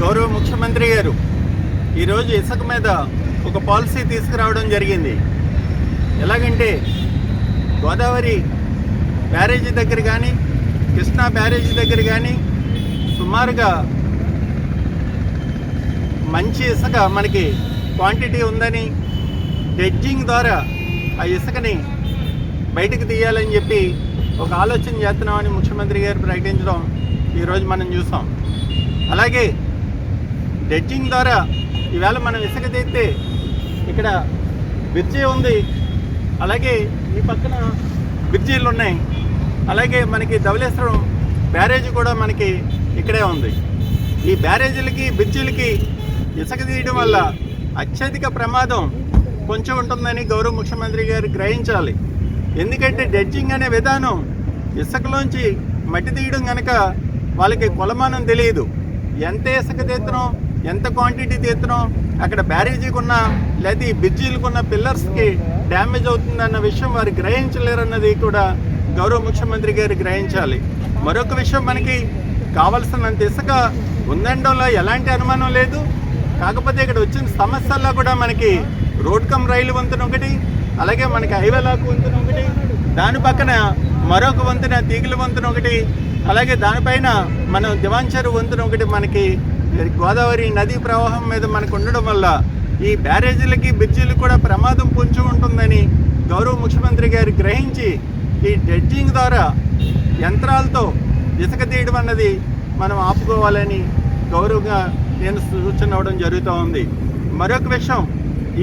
గౌరవ ముఖ్యమంత్రి గారు ఈరోజు ఇసుక మీద ఒక పాలసీ తీసుకురావడం జరిగింది. ఎలాగంటే గోదావరి బ్యారేజీ దగ్గర కానీ కృష్ణా బ్యారేజీ దగ్గర కానీ సుమారుగా మంచి ఇసుక మనకి క్వాంటిటీ ఉందని డెడ్జింగ్ ద్వారా ఆ ఇసుకని బయటకు తీయాలని చెప్పి ఒక ఆలోచన చేస్తున్నామని ముఖ్యమంత్రి గారు ప్రకటించడం ఈరోజు మనం చూసాం. అలాగే డెడ్జింగ్ ద్వారా ఈవేళ మనం ఇసుక తీస్తే ఇక్కడ బ్రిడ్జి ఉంది. అలాగే ఈ పక్కన బ్రిడ్జీలు ఉన్నాయి. అలాగే మనకి ధవలేశ్వరం బ్యారేజ్ కూడా మనకి ఇక్కడే ఉంది. ఈ బ్యారేజీలకి బ్రిడ్జీలకి ఇసుక తీయడం వల్ల అత్యధిక ప్రమాదం కొంచెం ఉంటుందని గౌరవ ముఖ్యమంత్రి గారు గ్రహించాలి. ఎందుకంటే డెడ్జింగ్ అనే విధానం ఇసుకలోంచి మట్టి తీయడం కనుక వాళ్ళకి కొలమానం తెలియదు. ఎంత ఇసుక తీస్తున్నాం? ఎంత క్వాంటిటీ తీస్తున్నాం అక్కడ బ్యారేజీకి ఉన్న లేదా ఈ బ్రిడ్జీలకు ఉన్న పిల్లర్స్కి డ్యామేజ్ అవుతుందన్న విషయం వారు గ్రహించలేరన్నది కూడా గౌరవ ముఖ్యమంత్రి గారు గ్రహించాలి. మరొక విషయం మనకి కావలసినంత ఇసుక ఉందండంలో ఎలాంటి అనుమానం లేదు. కాకపోతే ఇక్కడ వచ్చిన సమస్యల్లో కూడా మనకి రోడ్ కమ్ రైలు వంతెన ఒకటి అలాగే మనకి హైవే లాక్ వంతెన ఒకటి దాని పక్కన మరొక వంతెన తీగల వంతెన ఒకటి అలాగే దానిపైన మనం దివాంచరు వంతున ఒకటి మనకి గోదావరి నదీ ప్రవాహం మీద మనకు ఉండడం వల్ల ఈ బ్యారేజీలకి బ్రిడ్జీలకు కూడా ప్రమాదం పొంచి ఉంటుందని గౌరవ ముఖ్యమంత్రి గారు గ్రహించి ఈ డెడ్జింగ్ ద్వారా యంత్రాలతో ఇసుక తీయడం అన్నది మనం ఆపుకోవాలని గౌరవంగా నేను సూచన అవ్వడం జరుగుతూ ఉంది. మరొక విషయం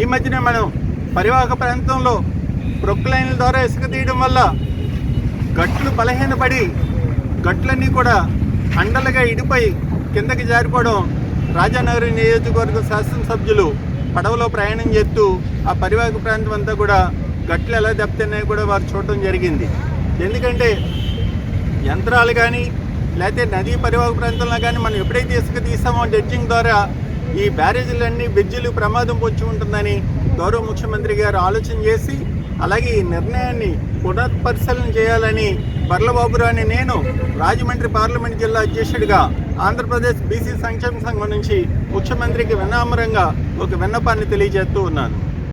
ఈ మధ్యనే మనం పరివాహక ప్రాంతంలో ప్రొక్లైన్ల ద్వారా ఇసుక తీయడం వల్ల గట్లు బలహీనపడి గట్లన్నీ కూడా అండలుగా ఇడిపోయి కిందకి జారిపోవడం రాజానగరి నియోజకవర్గ శాసనసభ్యులు పడవలో ప్రయాణం చేస్తూ ఆ పరివాహక ప్రాంతం అంతా కూడా గట్లు ఎలా దెబ్బతిన్నాయి కూడా వారు చూడటం జరిగింది. ఎందుకంటే యంత్రాలు కానీ లేకపోతే నదీ పరివాహక ప్రాంతంలో కానీ మనం ఎప్పుడైతే ఇసుక తీసామో డెడ్జింగ్ ద్వారా ఈ బ్యారేజీలన్నీ బ్రిడ్జిలు ప్రమాదం పొంచి ఉంటుందని గౌరవ ముఖ్యమంత్రి గారు ఆలోచన చేసి అలాగే ఈ నిర్ణయాన్ని పునఃపరిశీలన చేయాలని బర్లబాబురావు రాని నేను రాజమండ్రి పార్లమెంట్ జిల్లా అధ్యక్షుడిగా ఆంధ్రప్రదేశ్ బీసీ సంక్షేమ సంఘం నుంచి ముఖ్యమంత్రికి వినామరంగా ఒక విన్నపాన్ని తెలియజేస్తూ ఉన్నాను.